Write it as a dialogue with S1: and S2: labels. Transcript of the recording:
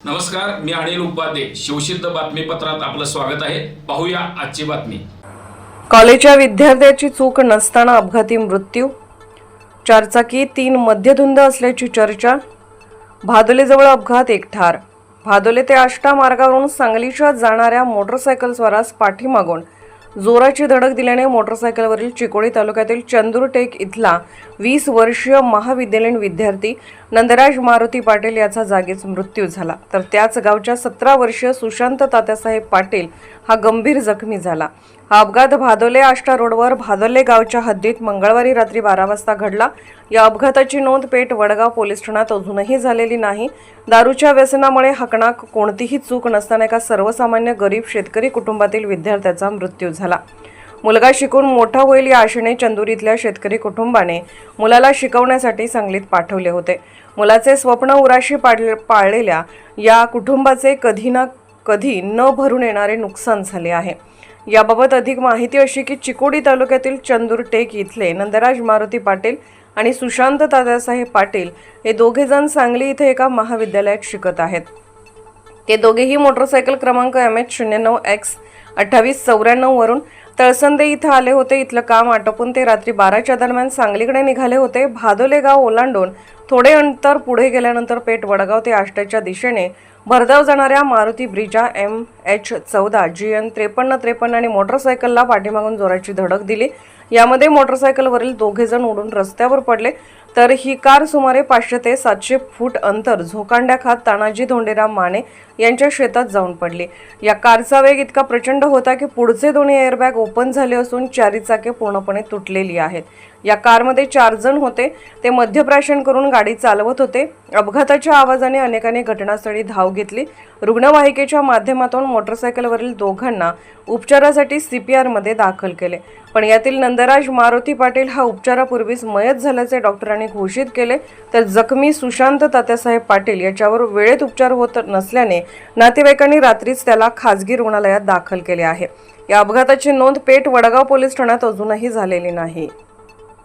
S1: नमस्कार मी अनिल उपाध्ये. शिवसिद्ध बातमीपत्रात आपलं स्वागत आहे. पाहूया आजची बातमी.
S2: कॉलेजच्या विद्यार्थ्याची चूक नसताना अपघाती मृत्यू. चारचाकी तीन मध्यधुंद असल्याची चर्चा. भादोलेजवळ अपघात एक ठार. भादोले ते आष्टा मार्गावरून सांगलीच्या जाणाऱ्या मोटरसायकल मोटरसायकलस्वारास पाठीमागून जोराची धडक दिल्याने मोटरसायकलवरील चिकोडी तालुक्यातील चंदूरटेक इथला वीस वर्षीय महाविद्यालयीन विद्यार्थी नंदराज मारुती पाटील याचा जागीच मृत्यू झाला. तर त्याच गावच्या सतरा वर्षीय सुशांत तात्यासाहेब पाटील हा गंभीर जखमी झाला. हा अपघात भादोले आष्टा रोडवर भादोले गावच्या हद्दीत मंगळवारी रात्री बारा वाजता घडला. या अपघाताची नोंद पेठ वडगाव पोलीस ठाण्यात अजूनही झालेली नाही. दारूच्या व्यसनामुळे हकणाक कोणतीही चूक नसताना एका सर्वसामान्य गरीब शेतकरी कुटुंबातील विद्यार्थ्याचा मृत्यू झाला. मुलगा शिकून मोठा होईल या आशेने चंदूर इथल्या शेतकरी कुटुंबाने मुलाला शिकवण्यासाठी सांगलीत पाठवले होते. मुलाचे स्वप्न उराशी पाडले पाळलेल्या या कुटुंबाचे कधी ना कधी न भरून येणारे नुकसान झाले आहे. याबाबत अधिक माहिती अशी की चिकोडी तालुक्यातील चंदूर टेक इथले नंदराज मारुती पाटील आणि सुशांत दादासाहेब पाटील हे दोघेजण सांगली इथे एका महाविद्यालयात शिकत आहेत. ते दोघेही मोटरसायकल क्रमांक एम एच शून्य नऊ एक्स अठ्ठावीस चौऱ्याण्णव वरून तळसंदे इथं आले होते इथलं काम आटोपून ते रात्री बाराच्या दरम्यान सांगलीकडे निघाले होते. भादोले गाव ओलांडून थोडे अंतर पुढे गेल्यानंतर पेठ वडगाव ते आष्ट्याच्या दिशेने भरधाव जाणाऱ्या मारुती ब्रिजा एम एच चौदा जी एन त्रेपन्न त्रेपन्न आणि मोटरसायकलला पाठीमागून जोराची धडक दिली. यामध्ये मोटरसायकलवरील दोघे जण उडून रस्त्यावर पडले. तर ही कार सुमारे पाचशे ते सातशे फूट अंतर झोकांड्या खात तानाजी धोंडेराम माने यांच्या शेतात जाऊन पडली. या कारचा वेग इतका प्रचंड होता की पुढचे दोन्ही एअरबॅग ओपन झाले असून चारी चाके पूर्णपणे तुटलेली आहेत. या कारमध्ये चार जण होते. ते मध्यप्राशन करून गाडी चालवत होते. अपघाताच्या आवाजाने अनेकांनी घटनास्थळी धाव घेतली. रुग्णवाहिकेच्या माध्यमातून मोटरसायकलवरील दोघांना उपचारासाठी सी पी आरमध्ये दाखल केले. पण यातील नंदराज मारुती पाटील हा उपचारापूर्वीच मयत झाल्याचे डॉक्टरांनी घोषित केले. तर जखमी सुशांत तात्यासाहेब पाटील याच्यावर वेळेत उपचार होत नसल्याने नातेवाईकांनी रात्रीच त्याला खाजगी रुग्णालयात दाखल केले आहे. या अपघाताची नोंद पेठ वडगाव पोलीस ठाण्यात अजूनही झालेली नाही.